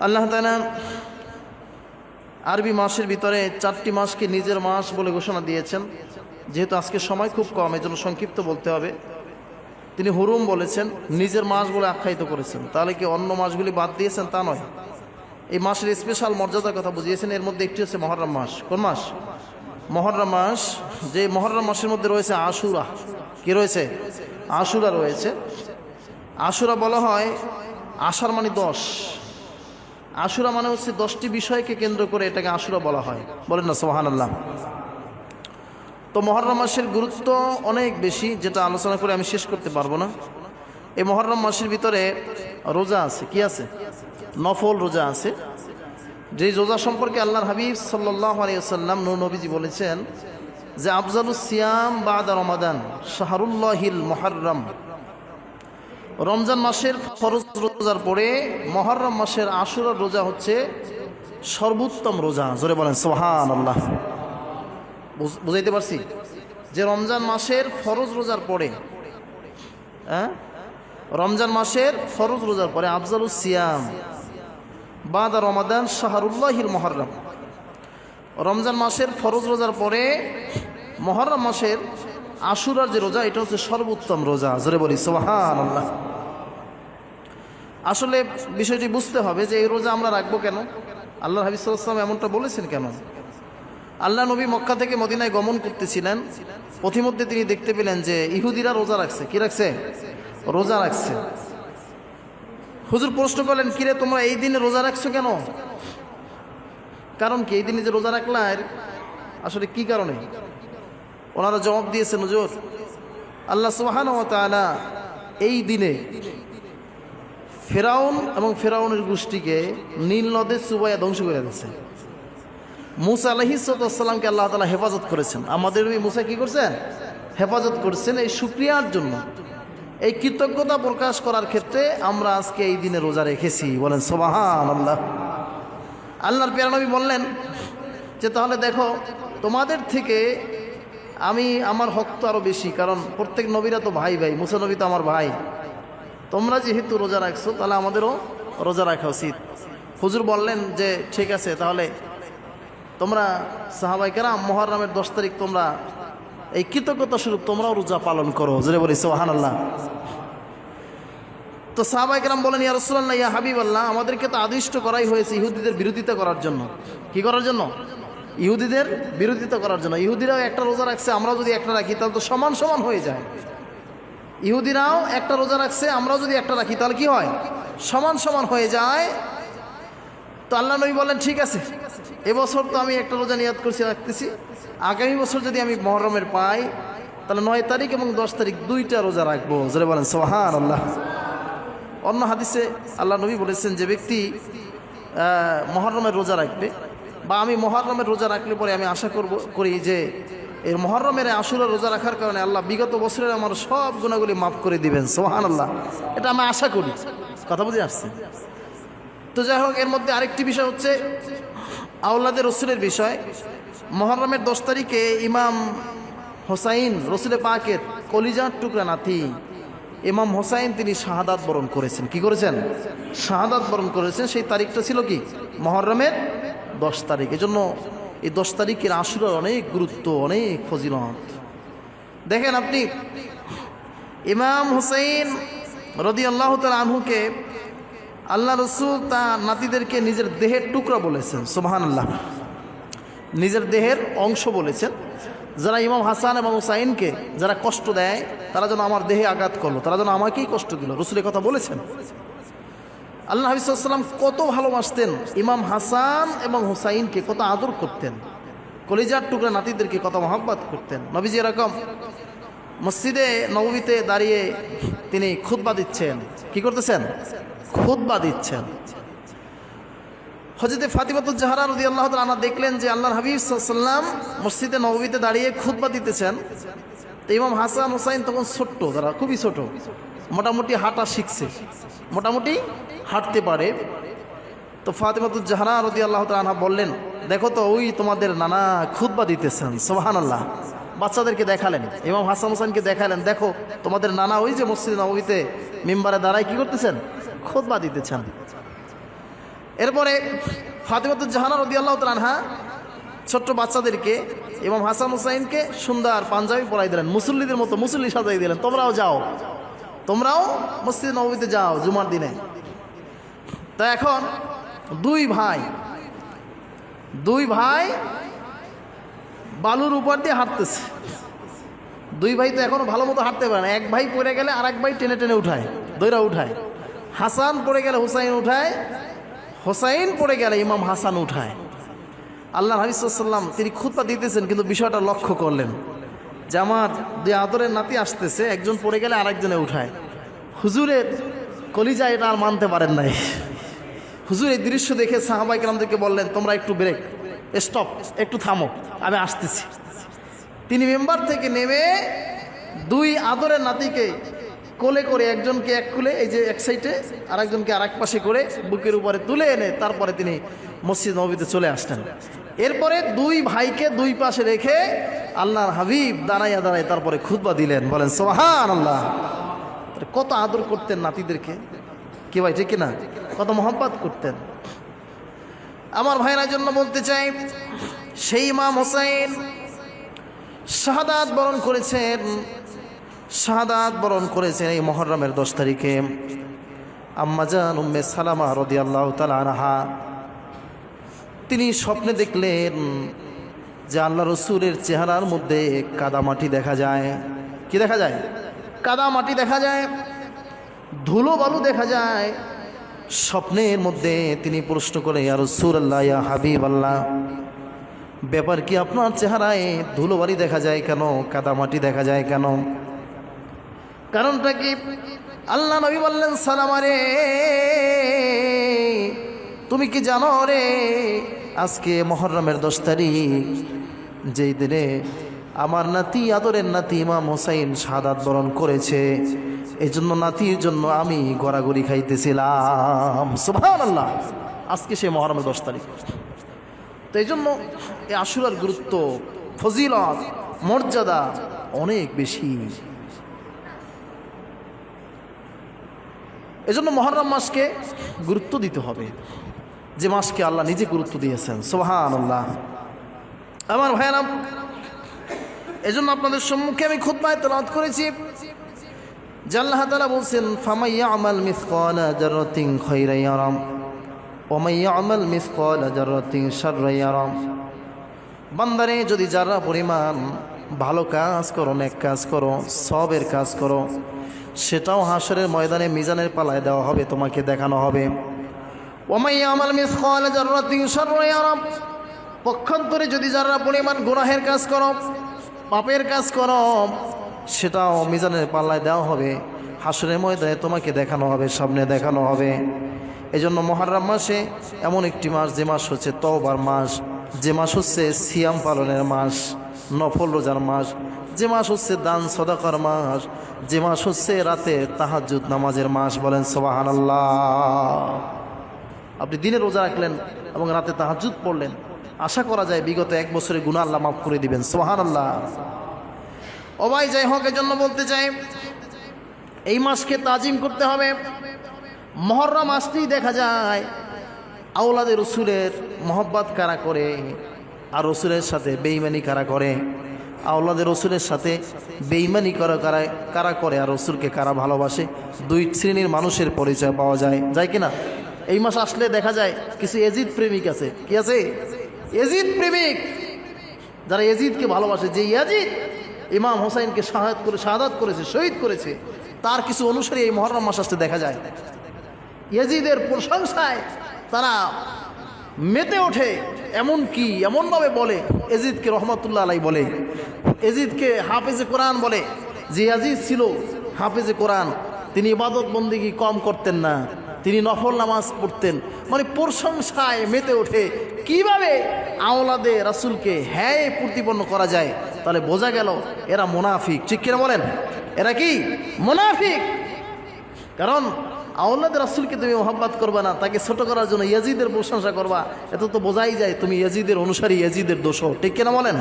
আল্লাহ তালা আরবি মাসের ভিতরে চারটি মাসকে নিজের মাস বলে ঘোষণা দিয়েছেন। যেহেতু আজকে সময় খুব কম, এজন্য সংক্ষিপ্ত বলতে হবে। তিনি হুরুম বলেছেন, নিজের মাস বলে আখ্যায়িত করেছেন। তাহলে কি অন্য মাসগুলি বাদ দিয়েছেন? তা নয়। এই মাসের স্পেশাল মর্যাদার কথা বুঝিয়েছেন, এর মধ্যে একটি হচ্ছে মহরম মাস। কোন মাস? মহরম মাস, যে মহরম মাসের মধ্যে রয়েছে আশুরা। কি রয়েছে? আশুরা রয়েছে। আশুরা বলা হয় আষাঢ় মানে দশ। আশুরা মানে হচ্ছে দশটি বিষয়কে কেন্দ্র করে এটাকে আশুরা বলা হয়। বলেন না সোহান আল্লাহ তো মহরম মাসের গুরুত্ব অনেক বেশি, যেটা আলোচনা করে আমি শেষ করতে পারব না। এই মহরম মাসের ভিতরে রোজা আছে, কি আছে? নফল রোজা আছে। যে রোজা সম্পর্কে আল্লাহর হাবিব সাল্লাহ আলিয়াল্লাম নূর নবীজি বলেছেন যে, আফজালুস সিয়াম বাদা রমাদান, শাহরুল্লাহিল মহরম। রমজান মাসের ফরজ রোজার পরে মহরম মাসের আশুরার রোজা হচ্ছে সর্বোত্তম রোজা। জোরে বলেন সোহান আল্লাহ বুঝ- বুঝাইতে পারছি? যে রমজান মাসের ফরজ রোজার পরে হ্যাঁ? রমজান মাসের ফরজ রোজার পরে আফজালুস সিয়াম বাদা রমাদান শাহরুল্লাহির মহরম। রমজান মাসের ফরজ রোজার পরে মহরম মাসের আশুরার যে রোজা, এটা হচ্ছে সর্বোত্তম রোজা। জোরে বলি সোহান আল্লাহ আসলে বিষয়টি বুঝতে হবে যে এই রোজা আমরা রাখব কেন? আল্লাহ হাবিসাল্লাম এমনটা বলেছেন কেন? আল্লাহ নবী মক্কা থেকে মদিনায় গমন করতেছিলেন। পথিমধ্যে তিনি দেখতে পেলেন যে ইহুদিরা রোজা রাখছে। কি রাখছে? রোজা রাখছে। হুজুর প্রশ্ন করলেন, কিরে, তোমরা এই দিনে রোজা রাখছো কেন? কারণ কি? এই দিনে যে রোজা রাখলা আসলে কি কারণে? ওনারা জবাব দিয়েছেন হুজুর। আল্লাহ সুবহান এই দিনে ফেরাউন এবং ফেরাউনের গোষ্ঠীকে নীল নদের চুবাইয়া ধ্বংস করে দিয়েছে। মুসা আলহিসামকে আল্লাহ তালা হেফাজত করেছেন। আমাদের ওই মুসা কি করছেন হেফাজত করছেন এই সুক্রিয়ার জন্য। এই কৃতজ্ঞতা প্রকাশ করার ক্ষেত্রে আমরা আজকে এই দিনে রোজা রেখেছি। বলেন সোবাহান আল্লাহ আল্লাহর পেয়ারনবী বললেন যে, তাহলে দেখো, তোমাদের থেকে আমি আমার হক তো আরও বেশি, কারণ প্রত্যেক নবীরা তো ভাই ভাই, মুসা নবী তো আমার ভাই। তোমরা যেহেতু রোজা রাখছো, তাহলে আমাদেরও রোজা রাখা উচিত। হুজুর বললেন যে, ঠিক আছে, তাহলে তোমরা সাহাবাইকেরা মহরমের দশ তারিখ তোমরা এই কৃতজ্ঞতা স্বরূপ তোমরাও রোজা পালন করো। জোরে বলি সোহান আল্লাহ তো সাহাবাইকেরাম বলেন, ইয়া রসুল্লাহ ইয়া হাবিব আল্লাহ আমাদেরকে তো আদিষ্ট করাই হয়েছে ইহুদিদের বিরোধিতা করার জন্য। কি করার জন্য? ইহুদিদের বিরোধিতা করার জন্য। ইহুদিরাও একটা রোজা রাখছে, আমরা যদি একটা রাখি, তাহলে তো সমান সমান হয়ে যায়। ইহুদিরাও একটা রোজা রাখছে আমরাও যদি একটা রাখি, তাহলে কি হয়? সমান সমান হয়ে যায়। তো আল্লাহ নবী বলেন ঠিক আছে, এবছর তো আমি একটা রোজা নিয়াদ করছি, রাখতেছি। আগামী বছর যদি আমি মহরমের পাই, তাহলে নয় তারিখ এবং দশ তারিখ দুইটা রোজা রাখব। যেটা বলেন সোহান আল্লাহ অন্য হাদিসে আল্লাহ নবী বলেছেন যে ব্যক্তি মহরমের রোজা রাখবে বা আমি মহরমের রোজা রাখলে পরে আমি আশা করব, করি যে এর মহরমের আশুরা রোজা রাখার কারণে আল্লাহ বিগত বছরের আমার সব গুণাগুলি মাফ করে দিবেন সোহান আল্লাহ এটা আমি আশা করি। কথা বুঝে আসছে? তো যাই হোক, এর মধ্যে আরেকটি বিষয় হচ্ছে আউলাদের রসুলের বিষয়। মহরমের দশ তারিখে ইমাম হোসাইন রসুলের পাকের কলিজার টুকরা নাতি ইমাম হোসাইন তিনি শাহাদাত বরণ করেছেন। কি করেছেন? শাহাদাত বরণ করেছেন। সেই তারিখটা ছিল কি? মহরমের দশ তারিখ। এজন্য এই দশ তারিখের আশুরার অনেক গুরুত্ব, অনেক ফজিলত। দেখেন আপনি, ইমাম হুসেন রদি আল্লাহ আনহুকে আল্লাহ রসুল তার নাতিদেরকে নিজের দেহের টুকরা বলেছেন সোহান আল্লাহ নিজের দেহের অংশ বলেছেন। যারা ইমাম হাসান এবং হুসাইনকে যারা কষ্ট দেয়, তারা যেন আমার দেহে আঘাত করল, তারা যেন আমাকেই কষ্ট দিল। রসুলের কথা বলেছেন? আল্লাহ হাবিসাল্লাম কত ভালোবাসতেন। ইমাম হাসান এবং হুসাইনকে কত আদর করতেন। কলিজার টুকরা নাতিদেরকে কত মহাব্বাত করতেন। নবীজি এরকম মসজিদে নবমীতে দাঁড়িয়ে তিনি খুতবা দিচ্ছেন। কি করতেছেন? খুতবা দিচ্ছেন। হজরতে ফাতিমাতুল জাহারা রদি আল্লাহ আনা দেখলেন যে আল্লাহর হাবিব সাল্লাম মসজিদে নবমীতে দাঁড়িয়ে খুতবা দিতেছেন। তো ইমাম হাসান হুসাইন তখন ছোট্ট তারা খুবই ছোট, মোটামুটি হাঁটা শিখছে, মোটামুটি হাঁটতে পারে। তো ফাতেমাতুল জাহারা রদি আল্লাহ আনহা বললেন, দেখো তো, ওই তোমাদের নানা খুতবা দিতেছেন সোহান আল্লাহ বাচ্চাদেরকে দেখালেন, ইমাম হাসান হোসেনকে দেখালেন, দেখো, তোমাদের নানা ওই যে মসজিদ নবীতে মেম্বারে দাঁড়ায় কি করতেছেন? খুতবা দিতেছেন। এরপরে ফাতেমাতুল জাহানা রদি আল্লাহ তালহা ছোট্ট বাচ্চাদেরকে এবং হাসান হুসাইনকে সুন্দর পাঞ্জাবি পরাই দিলেন, মুসল্লিদের মতো মুসল্লি সাজাই দিলেন। তোমরাও যাও। তোমরাও মসজিদ নবীতে যাও জুমার দিনে। তা এখন দুই ভাই দুই ভাই বালুর উপর দিয়ে হাঁটতেছে। দুই ভাই তো এখনও ভালো মতো হাঁটতে পারে না। এক ভাই পড়ে গেলে আর এক ভাই টেনে টেনে উঠায় দইরা উঠায়। হাসান পড়ে গেলে হুসাইন উঠায়, হোসাইন পড়ে গেলে ইমাম হাসান উঠায়। আল্লাহ হাবিসাল্লাম তিনি খুতপা দিতেছেন, কিন্তু বিষয়টা লক্ষ্য করলেন। যে আমার দুই আদরের নাতি আসতেছে, একজন পড়ে গেলে আরেকজনে উঠায়। হুজুরের কলিজা এটা আর মানতে পারেন নাই। হুজুর এই দৃশ্য দেখে সাহাবাই কালামদেরকে বললেন, তোমরা একটু ব্রেক স্টপ একটু থামো, আমি আসতেছি। তিনি মেম্বার থেকে নেমে দুই আদরের নাতিকে কোলে করে একজনকে এক কুলে, এই যে এক সাইডে আর একজনকে আর এক পাশে করে বুকের উপরে তুলে এনে তারপরে তিনি মসজিদ নবীতে চলে আসতেন। এরপরে দুই ভাইকে দুই পাশে রেখে আল্লাহর হাবিব দাঁড়াইয়া দাঁড়াই তারপরে খুতবা দিলেন। বলেন সোহান আল্লাহ কত আদর করতেন নাতিদেরকে। কে ভাই, ঠিক না কত মোহাম্মত করতেন। আমার ভাইয়ের জন্য বলতে চাই, সেই ইমাম হোসাইন শাহাদাত বরণ করেছেন। শাহাদাত বরণ করেছেন এই মহরমের দশ তারিখে। আম্মাজান উম্মে সালামা রদি আল্লাহ আনহা তিনি স্বপ্নে দেখলেন যে আল্লাহ রসুলের চেহারার মধ্যে কাদামাটি দেখা যায়। কি দেখা যায়? কাদা মাটি দেখা যায়, ধুলো বালু দেখা যায়। স্বপ্নের মধ্যে তিনি প্রশ্ন করে আর রসুল আল্লাহ ইয়া হাবিব আল্লাহ ব্যাপার কি আপনার চেহারায় ধুলোবাড়ি দেখা যায় কেন? কাদামাটি দেখা যায় কেন? কারণটা কি? আল্লাহ নবী বললেন সালামারে তুমি কি জানো রে আজকে মহরমের দশ তারিখ। যেই দিনে আমার নাতি, আদরের নাতি ইমাম হোসাইন সাদাত বরণ করেছে। এই জন্য নাতির জন্য আমি গড়াগড়ি খাইতেছিলাম। সুভান আল্লাহ আজকে সে মহরমের দশ তারিখ। তো এই জন্য এই আশুরার গুরুত্ব, ফজিলত, মর্যাদা অনেক বেশি। এজন্য মহরম মাসকে গুরুত্ব দিতে হবে। যে মাসকে আল্লাহ নিজে গুরুত্ব দিয়েছেন। সোহান আল্লাহ আমার ভাইয়ারাম এজন্য আপনাদের সম্মুখে আমি খুব তেলাওয়াত করেছি, যে বলছেন ফামাইয়া আমাল মিসকাল জারতিং খৈরাইয়ারাম ওমাইয়া আমাল মিসকাল জারতিং শাররাইয়ারাম বান্দারে, যদি যারা পরিমাণ ভালো কাজ করো, নেক কাজ করো, সবের কাজ করো, সেটাও হাসরের ময়দানে মিজানের পালায় দেওয়া হবে, তোমাকে দেখানো হবে। ওমাইয়া আমাল মিসকাল জারতিং শাররাইয়ারাম পক্ষান্তরে যদি যারা পরিমাণ গুনাহের কাজ করো, পাপের কাজ করো, সেটাও মিজানের পাল্লায় দেওয়া হবে। হাসরের ময়দানে তোমাকে দেখানো হবে, সামনে দেখানো হবে। এজন্য মহারাম মাসে এমন একটি মাস, যে মাস হচ্ছে তওবার মাস, যে মাস হচ্ছে সিয়াম পালনের মাস, নফল রোজার মাস, যে মাস হচ্ছে দান সদাকার মাস, যে মাস হচ্ছে রাতে তাহাজুদ নামাজের মাস বলেন সোবাহান আপনি দিনে রোজা রাখলেন এবং রাতে তাহাজুদ পড়লেন। আশা করা যায় বিগত এক বছরে গুণা আল্লাহ মাফ করে দিবেন। সোহান আল্লাহ অবাই যাই হোক জন্য বলতে চাই, এই মাসকে তাজিম করতে হবে। মহররা মাসটি দেখা যায় আউলাদে রসুলের মহব্বত কারা করে আর রসুলের সাথে বেইমানি কারা করে? আউলাদের রসুলের সাথে বেইমানি করা কারা কারা করে আর রসুলকে কারা ভালোবাসে? দুই শ্রেণির মানুষের পরিচয় পাওয়া যায়। যায় কিনা? এই মাস আসলে দেখা যায় কিছু এজিদ প্রেমিক আছে। কি আছে? এজিদ প্রেমিক। যারা এজিদকে ভালোবাসে, যে ইয়াজিদ ইমাম হোসাইনকে শাহাদ করে শাহাদাত করেছে, শহীদ করেছে, তার কিছু অনুসারী এই মহরম মাস আসতে দেখা যায়। ইয়াজিদের প্রশংসায় তারা মেতে ওঠে এমন কি এমনভাবে বলে, এজিদকে রহমতুল্লাহ আলাই বলে। এজিদকে হাফেজে কোরআন বলে, যে ইয়াজিদ ছিল হাফেজে কোরআন, তিনি ইবাদত বন্দিগি কম করতেন না। তিনি নফল নামাজ পড়তেন। মানে প্রশংসায় মেতে ওঠে। কীভাবে আওলাদে রাসুলকে হ্যাঁ প্রতিপন্ন করা যায়? তাহলে বোঝা গেল এরা মোনাফিক। ঠিক কিনা বলেন? এরা কি? মোনাফিক। কারণ আওলাদ রাসুলকে তুমি মোহাম্মত করবা না, তাকে ছোট করার জন্য ইয়াজিদের প্রশংসা করবা। এত তো বোঝাই যায় তুমি ইয়াজিদের অনুসারী, ইয়াজিদের দোষ ঠিক কিনা বলেন?